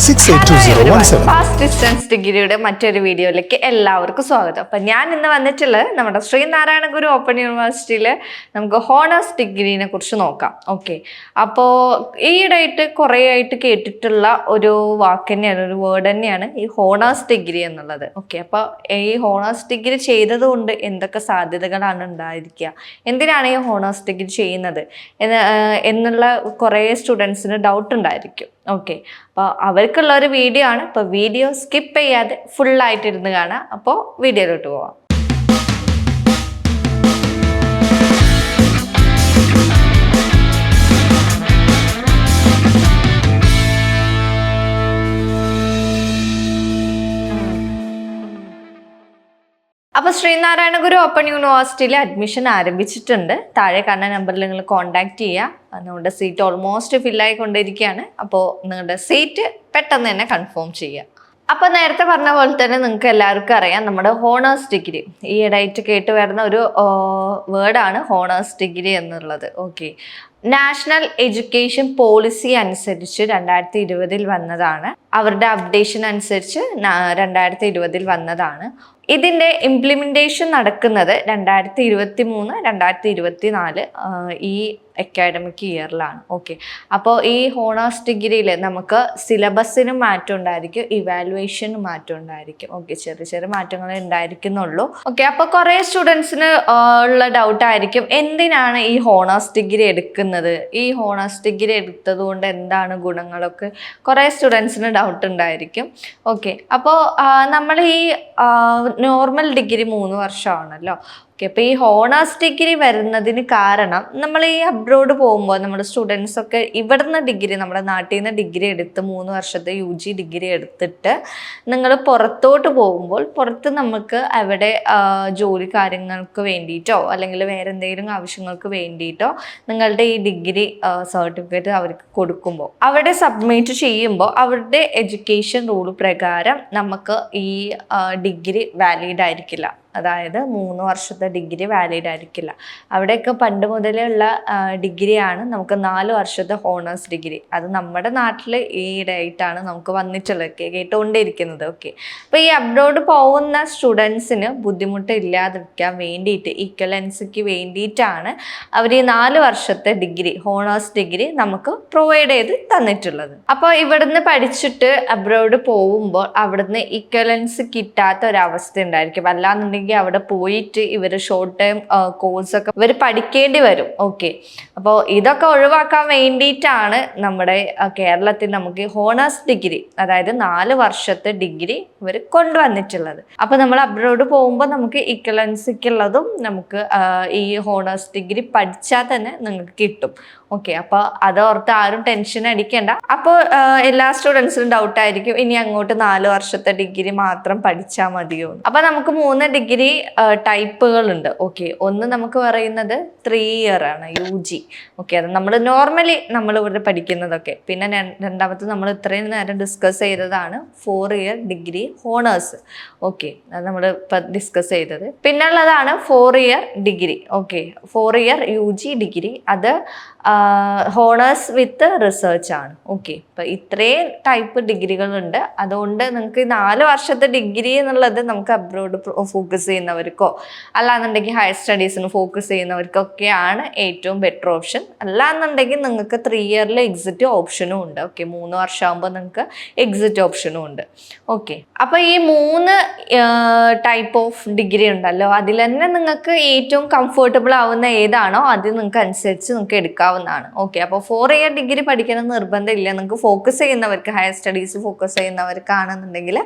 Office, G3104, JNIS, Kalur, Kochi, 682017. Fast distance ഡിഗ്രിയുടെ മറ്റൊരു വീഡിയോയിലേക്ക് എല്ലാവർക്കും സ്വാഗതം. അപ്പം ഞാൻ ഇന്ന് വന്നിട്ടുള്ളത് നമ്മുടെ ശ്രീനാരായണ ഗുരു ഓപ്പൺ യൂണിവേഴ്സിറ്റിയിൽ നമുക്ക് ഹോണേഴ്സ് ഡിഗ്രീനെ കുറിച്ച് നോക്കാം. ഓക്കെ അപ്പോൾ ഈയിടെയായിട്ട് കുറേ ആയിട്ട് കേട്ടിട്ടുള്ള ഒരു വാക്ക് തന്നെയാണ് ഒരു വേർഡ് തന്നെയാണ് ഈ ഹോണേഴ്സ് ഡിഗ്രി എന്നുള്ളത്. ഓക്കെ അപ്പോൾ ഈ ഹോണേഴ്സ് ഡിഗ്രി ചെയ്തത് കൊണ്ട് എന്തൊക്കെ സാധ്യതകളാണ് ഉണ്ടായിരിക്കുക? എന്തിനാണ് ഈ ഹോണേഴ്സ് ഡിഗ്രി ചെയ്യുന്നത്? എന്നുള്ള കുറേ സ്റ്റുഡൻസിന് ഡൗട്ട് ഉണ്ടായിരിക്കും. ഓക്കെ അപ്പോൾ അവർക്കുള്ള ഒരു വീഡിയോ ആണ്. അപ്പോൾ വീഡിയോ സ്കിപ്പ് ചെയ്യാതെ ഫുള്ളായിട്ടിരുന്ന് കാണാം. അപ്പോൾ വീഡിയോയിലോട്ട് പോവാം. അപ്പോൾ ശ്രീനാരായണ ഗുരു ഓപ്പൺ യൂണിവേഴ്സിറ്റിയിൽ അഡ്മിഷൻ ആരംഭിച്ചിട്ടുണ്ട്. താഴെ കണ്ട നമ്പറിൽ നിങ്ങൾ കോൺടാക്ട് ചെയ്യുക നിങ്ങളുടെ സീറ്റ് ഓൾമോസ്റ്റ് ഫില്ലായിക്കൊണ്ടിരിക്കുകയാണ് അപ്പോൾ നിങ്ങളുടെ സീറ്റ് പെട്ടെന്ന് തന്നെ കൺഫേം ചെയ്യുക അപ്പോൾ നേരത്തെ പറഞ്ഞ പോലെ തന്നെ നിങ്ങൾക്ക് എല്ലാവർക്കും അറിയാം നമ്മുടെ ഹോണേഴ്സ് ഡിഗ്രി ഈ ഇടയായിട്ട് കേട്ട് വരുന്ന ഒരു വേർഡാണ് ഹോണേഴ്സ് ഡിഗ്രി എന്നുള്ളത്. ഓക്കെ നാഷണൽ എഡ്യൂക്കേഷൻ പോളിസി അനുസരിച്ച് രണ്ടായിരത്തി ഇരുപതിൽ വന്നതാണ്. അവരുടെ അപ്ഡേഷൻ അനുസരിച്ച് രണ്ടായിരത്തി ഇരുപതിൽ വന്നതാണ്. ഇതിന്റെ ഇംപ്ലിമെന്റേഷൻ നടക്കുന്നത് രണ്ടായിരത്തി ഇരുപത്തി മൂന്ന് രണ്ടായിരത്തി ഇരുപത്തി നാല് ഈ അക്കാഡമിക് ഇയറിലാണ് ഓക്കെ അപ്പോൾ ഈ ഹോണേഴ്സ് ഡിഗ്രിയിൽ നമുക്ക് സിലബസിനും മാറ്റം ഉണ്ടായിരിക്കും ഇവാലുവേഷനും മാറ്റം ഉണ്ടായിരിക്കും ഓക്കെ ചെറിയ ചെറിയ മാറ്റങ്ങൾ ഉണ്ടായിരിക്കുന്നുള്ളൂ. ഓക്കെ അപ്പോൾ കുറേ സ്റ്റുഡൻസിന് ഉള്ള ഡൗട്ടായിരിക്കും എന്തിനാണ് ഈ ഹോണേഴ്സ് ഡിഗ്രി എടുക്കുന്നത്? ഈ ഹോണേഴ്സ് ഡിഗ്രി എടുത്തത് കൊണ്ട് എന്താണ് ഗുണങ്ങളൊക്കെ? കുറേ സ്റ്റുഡൻസിന് ഡൗട്ട് ഉണ്ടായിരിക്കും. ഓക്കെ അപ്പോൾ നമ്മൾ ഈ നോർമൽ ഡിഗ്രി മൂന്ന് വർഷമാണല്ലോ. ഓക്കെ അപ്പോൾ ഈ ഹോണേഴ്സ് ഡിഗ്രി വരുന്നതിന് കാരണം നമ്മൾ ഈ അബ്രോഡ് പോകുമ്പോൾ നമ്മുടെ സ്റ്റുഡൻസ് ഒക്കെ ഇവിടുന്ന് ഡിഗ്രി നമ്മുടെ നാട്ടിൽ നിന്ന് ഡിഗ്രി എടുത്ത് മൂന്ന് വർഷത്തെ യു ജി ഡിഗ്രി എടുത്തിട്ട് നിങ്ങൾ പുറത്തോട്ട് പോകുമ്പോൾ പുറത്ത് നമുക്ക് അവിടെ ജോലി കാര്യങ്ങൾക്ക് വേണ്ടിയിട്ടോ അല്ലെങ്കിൽ വേറെ എന്തെങ്കിലും ആവശ്യങ്ങൾക്ക് വേണ്ടിയിട്ടോ നിങ്ങളുടെ ഈ ഡിഗ്രി സർട്ടിഫിക്കറ്റ് അവർക്ക് കൊടുക്കുമ്പോൾ അവിടെ സബ്മിറ്റ് ചെയ്യുമ്പോൾ അവരുടെ എഡ്യൂക്കേഷൻ റൂൾ പ്രകാരം നമുക്ക് ഈ ഡിഗ്രി വാലിഡ് ആയിരിക്കില്ല. അതായത് മൂന്ന് വർഷത്തെ ഡിഗ്രി വാലിഡ് ആയിരിക്കില്ല. അവിടെയൊക്കെ പണ്ട് മുതലേ ഉള്ള ഡിഗ്രിയാണ് നമുക്ക് നാല് വർഷത്തെ ഹോണേഴ്സ് ഡിഗ്രി. അത് നമ്മുടെ നാട്ടിൽ ഈയിടെയായിട്ടാണ് നമുക്ക് വന്നിട്ടുള്ളത്. കേ- കേട്ടുകൊണ്ടിരിക്കുന്നത് ഓക്കെ അപ്പോൾ ഈ അബ്രോഡ് പോകുന്ന സ്റ്റുഡൻസിന് ബുദ്ധിമുട്ട് ഇല്ലാതിരിക്കാൻ വേണ്ടിയിട്ട് ഈക്വലൻസിക്ക് വേണ്ടിയിട്ടാണ് അവർ ഈ നാല് വർഷത്തെ ഡിഗ്രി ഹോണേഴ്സ് ഡിഗ്രി നമുക്ക് പ്രൊവൈഡ് ചെയ്ത് തന്നിട്ടുള്ളത്. അപ്പോൾ ഇവിടുന്ന് പഠിച്ചിട്ട് അബ്രോഡ് പോകുമ്പോൾ അവിടുന്ന് ഈക്വലൻസ് കിട്ടാത്ത ഒരവസ്ഥ ഉണ്ടായിരിക്കും. അല്ലാന്നുണ്ടെങ്കിൽ അവിടെ പോയിട്ട് ഇവർ ഷോർട്ട് ടൈം കോഴ്സൊക്കെ ഇവർ പഠിക്കേണ്ടി വരും. ഓക്കെ അപ്പോൾ ഇതൊക്കെ ഒഴിവാക്കാൻ വേണ്ടിയിട്ടാണ് നമ്മുടെ കേരളത്തിൽ നമുക്ക് ഹോണേഴ്സ് ഡിഗ്രി അതായത് നാല് വർഷത്തെ ഡിഗ്രി ഇവർ കൊണ്ടുവന്നിട്ടുള്ളത്. അപ്പോൾ നമ്മൾ അബ്രോഡ് പോകുമ്പോൾ നമുക്ക് ഇക്വലൻസിക്കുള്ളതും നമുക്ക് ഈ ഹോണേഴ്സ് ഡിഗ്രി പഠിച്ചാൽ തന്നെ നിങ്ങൾക്ക് കിട്ടും. ഓക്കെ അപ്പോൾ ഓർത്ത് ആരും ടെൻഷൻ അടിക്കണ്ട. അപ്പോൾ എല്ലാ സ്റ്റുഡൻസിനും ഡൗട്ട് ആയിരിക്കും. ഇനി അങ്ങോട്ട് നാല് വർഷത്തെ ഡിഗ്രി മാത്രം പഠിച്ചാൽ മതിയോ? അപ്പൊ അപ്പോൾ നമുക്ക് മൂന്ന് ഡിഗ്രി ടൈപ്പുകളുണ്ട് ഓക്കെ ഒന്ന് നമുക്ക് പറയുന്നത് ത്രീ ഇയർ ആണ് യു ജി ഓക്കെ അത് നമ്മൾ നോർമലി നമ്മൾ ഇവിടെ പഠിക്കുന്നതൊക്കെ. പിന്നെ രണ്ടാമത്തെ നമ്മൾ ഇത്രയും നേരം ഡിസ്കസ് ചെയ്തതാണ് four year degree honours okay അത് നമ്മൾ ഇപ്പം ഡിസ്കസ് ചെയ്തത്. പിന്നെ ഉള്ളതാണ് four year degree okay four year U G degree അത് ഹോണേഴ്സ് വിത്ത് റിസർച്ച് ആണ്. ഓക്കെ. ഇപ്പം ഇത്രയും ടൈപ്പ് ഡിഗ്രികളുണ്ട്. അതുകൊണ്ട് നിങ്ങൾക്ക് നാല് വർഷത്തെ ഡിഗ്രി എന്നുള്ളത് നമുക്ക് അബ്രോഡ് ഫോക്കസ് ചെയ്യുന്നവർക്കോ അല്ലാന്നുണ്ടെങ്കിൽ ഹയർ സ്റ്റഡീസിന് ഫോക്കസ് ചെയ്യുന്നവർക്കൊക്കെയാണ് ഏറ്റവും ബെറ്റർ ഓപ്ഷൻ അല്ലാന്നുണ്ടെങ്കിൽ നിങ്ങൾക്ക് ത്രീ ഇയറിൽ എക്സിറ്റ് ഓപ്ഷനും ഉണ്ട്. ഓക്കെ. മൂന്ന് വർഷമാകുമ്പോൾ നിങ്ങൾക്ക് എക്സിറ്റ് ഓപ്ഷനും ഉണ്ട്. ഓക്കെ. അപ്പോൾ ഈ മൂന്ന് ടൈപ്പ് ഓഫ് ഡിഗ്രി ഉണ്ടല്ലോ. അതിൽ തന്നെ നിങ്ങൾക്ക് ഏറ്റവും കംഫർട്ടബിൾ ആവുന്ന ഏതാണോ അത് നിങ്ങൾക്ക് അനുസരിച്ച് നിങ്ങൾക്ക് എടുക്കാവുന്നതാണ് ഓക്കെ അപ്പോൾ ഫോർ ഇയർ ഡിഗ്രി പഠിക്കണം നിർബന്ധമില്ല. നിങ്ങൾക്ക് ഫോക്കസ് ചെയ്യുന്നവർക്ക് ഹയർ സ്റ്റഡീസ് ഫോക്കസ് ചെയ്യുന്നവർക്കാണെന്നുണ്ടെങ്കിൽ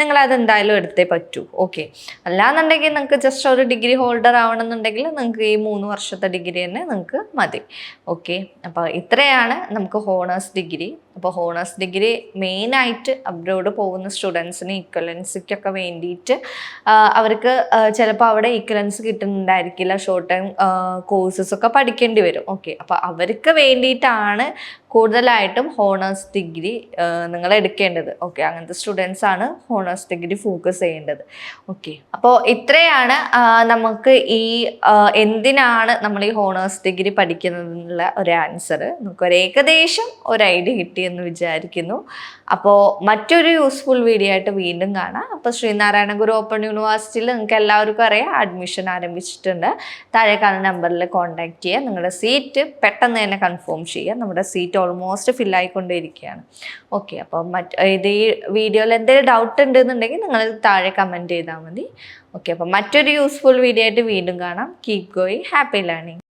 നിങ്ങൾ അത് എന്തായാലും എടുത്തേ പറ്റൂ. ഓക്കെ അല്ലാന്നുണ്ടെങ്കിൽ നിങ്ങൾക്ക് ജസ്റ്റ് ഒരു ഡിഗ്രി ഹോൾഡർ ആവണമെന്നുണ്ടെങ്കിൽ നിങ്ങൾക്ക് ഈ മൂന്ന് വർഷത്തെ ഡിഗ്രി തന്നെ നിങ്ങൾക്ക് മതി. ഓക്കെ അപ്പോൾ ഇത്രയാണ് നമുക്ക് ഹോണേഴ്സ് ഡിഗ്രി അപ്പോൾ ഹോണേഴ്സ് ഡിഗ്രി മെയിനായിട്ട് അബ്രോഡ് പോകുന്ന സ്റ്റുഡൻസിന് ഇക്വലൻസിക്കൊക്കെ വേണ്ടിയിട്ട് അവർക്ക് ചിലപ്പോൾ അവിടെ ഇക്വലൻസ് കിട്ടുന്നുണ്ടായിരിക്കില്ല. ഷോർട്ട് ടൈം കോഴ്സസ് ഒക്കെ പഠിക്കേണ്ടി വരും. ഓക്കെ അപ്പോൾ അവർക്ക് വേണ്ടിയിട്ടാണ് കൂടുതലായിട്ടും ഹോണേഴ്സ് ഡിഗ്രി നിങ്ങൾ എടുക്കേണ്ടത്. ഓക്കെ അങ്ങനത്തെ സ്റ്റുഡൻസ് ആണ് ഹോണേഴ്സ് ഡിഗ്രി ഫോക്കസ് ചെയ്യേണ്ടത്. ഓക്കെ അപ്പോൾ ഇത്രയാണ് നമുക്ക് ഈ എന്തിനാണ് നമ്മൾ ഈ ഹോണേഴ്സ് ഡിഗ്രി പഠിക്കുന്നതിനുള്ള ഒരു ആൻസർ നമുക്ക് ഒരു ഏകദേശം ഒരു ഐഡിയ കിട്ടിയെന്ന് വിചാരിക്കുന്നു. അപ്പോൾ മറ്റൊരു യൂസ്ഫുൾ വീഡിയോ ആയിട്ട് വീണ്ടും കാണാം. അപ്പോൾ ശ്രീനാരായണ ഗുരു ഓപ്പൺ യൂണിവേഴ്സിറ്റിയിൽ നിങ്ങൾക്ക് എല്ലാവർക്കും അറിയാം അഡ്മിഷൻ ആരംഭിച്ചിട്ടുണ്ട്. താഴെ കാണുന്ന നമ്പറിൽ കോൺടാക്ട് ചെയ്യുക. നിങ്ങളുടെ സീറ്റ് പെട്ടെന്ന് തന്നെ കൺഫേം ചെയ്യുക. നമ്മുടെ സീറ്റ് ഓൾമോസ്റ്റ് ഫില്ലായിക്കൊണ്ടേയിരിക്കുകയാണ് ഓക്കെ അപ്പോൾ മറ്റ് ഇത് ഈ വീഡിയോയിൽ എന്തെങ്കിലും ഡൗട്ട് ഉണ്ടെന്നുണ്ടെങ്കിൽ നിങ്ങൾ താഴെ കമന്റ് ചെയ്താൽ മതി. ഓക്കെ അപ്പോൾ മറ്റൊരു യൂസ്ഫുൾ വീഡിയോ ആയിട്ട് വീണ്ടും കാണാം. Keep going happy learning